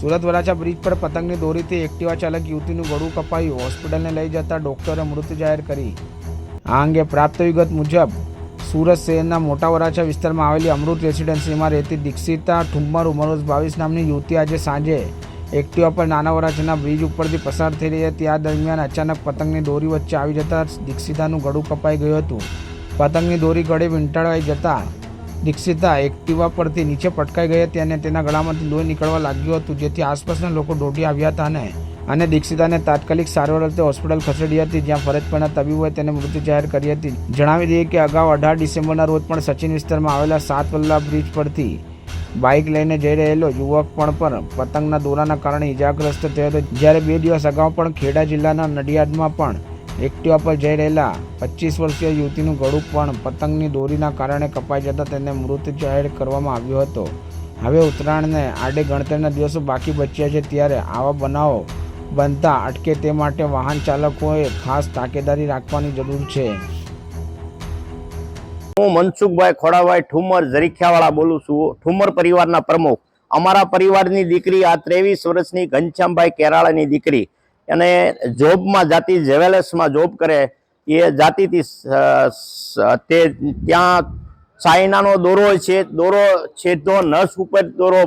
Surat Varachha bridge પર પતંગની દોરીથી Activa ચાલક યુવતીનું ગળું કપાયું. હોસ્પિટલને લઈ જતા ડોક્ટરે મૃત જાહેર કરી. આ અંગે પ્રાપ્ત વિગત મુજબ, સુરત શહેરના મોટા વરાછા વિસ્તારમાં આવેલી અમૃત રેસિડેન્સીમાં રહેતી દીક્ષિતા ઠુમ્મર ઉમરોજ બાવીસ નામની યુવતી આજે સાંજે એક્ટિવા પર નાના વરાછાના બ્રિજ ઉપરથી પસાર થઈ રહી હતી. આ દરમિયાન અચાનક પતંગની દોરી વચ્ચે આવી જતા દીક્ષિતાનું ગળું કપાઈ ગયું હતું. પતંગની દોરી ગળે વીંટાળવાઈ જતા દીક્ષિતા એક્ટિવા પરથી નીચે પટકાઈ ગઈ હતી અને તેના ગળામાંથી લોહી નીકળવા લાગ્યું હતું, જેથી આસપાસના લોકો દોડી આવ્યા હતા અને અને દીક્ષિતાને તાત્કાલિક સારવાર અર્થે હોસ્પિટલ ખસેડી હતી, જ્યાં ફરજ પરના તબીબોએ તેને મૃત્યુ જાહેર કરી હતી. જણાવી દઈએ કે અગાઉ અઢાર ડિસેમ્બરના રોજ પણ સચિન વિસ્તારમાં આવેલા સાત વલ્લા બ્રિજ પરથી બાઇક લઈને જઈ રહેલો યુવક પણ પર પતંગના દોરાના કારણે ઇજાગ્રસ્ત થયો હતો. જ્યારે બે દિવસ અગાઉ પણ ખેડા જિલ્લાના નડિયાદમાં પણ એક્ટિવા પર જઈ રહેલા પચીસ વર્ષીય યુવતીનું ગળું પણ પતંગની દોરીના કારણે કપાઈ જતાં તેને મૃત જાહેર કરવામાં આવ્યો હતો. હવે ઉત્તરાયણને આડે ગણતરીના દિવસો બાકી બચ્યા છે ત્યારે આવા બનાવો બનતા અટકે તે માટે વાહન ચાલકોએ ખાસ તાકેદારી રાખવાની જરૂર છે. હું મનસુખભાઈ ખોડાભાઈ ઠુમર ઝરીખ્યાવાળા બોલું છું. ઠુમર પરિવારના પ્રમુખ. અમારા પરિવારની દીકરી આ ત્રેવીસ વર્ષની ઘનશ્યામભાઈ કેરાળાની દીકરી. અને જોબમાં જાતી જેવેલર્સમાં જોબ કરે એ જાતિથી તે ત્યાં ચાઇનાનો દોરો છે દોરો છેદો નસ ઉપર દોરો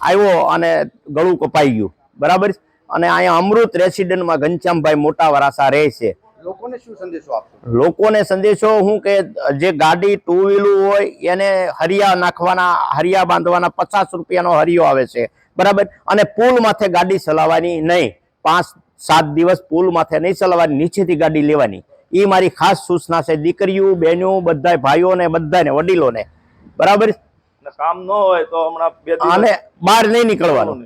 આવ્યો અને ગળું કપાઈ ગયું. બરાબર અને અહીંયા અમૃત રેસિડેન્ટમાં ઘનશ્યામભાઈ મોટા વરાસા રહે છે. લોકોને શું સંદેશો આપશો? લોકોને સંદેશો હું કે જે ગાડી ટુ વ્હીલું હોય એને હરિયા નાખવાના હરિયા બાંધવાના પચાસ રૂપિયાનો હરિયો આવે છે. બરાબર? અને પુલ માથે ગાડી ચલાવવાની નહીં. પાંચ સાત દિવસ પુલ માથે નહીં ચલાવવાની નીચેથી ગાડી લેવાની. એ મારી ખાસ સૂચના છે દીકરીઓ બહેનો બધા ભાઈઓને બધાને વડીલોને. બરાબર? કામ ન હોય તો હમણાં અને બહાર નહીં નીકળવાનું.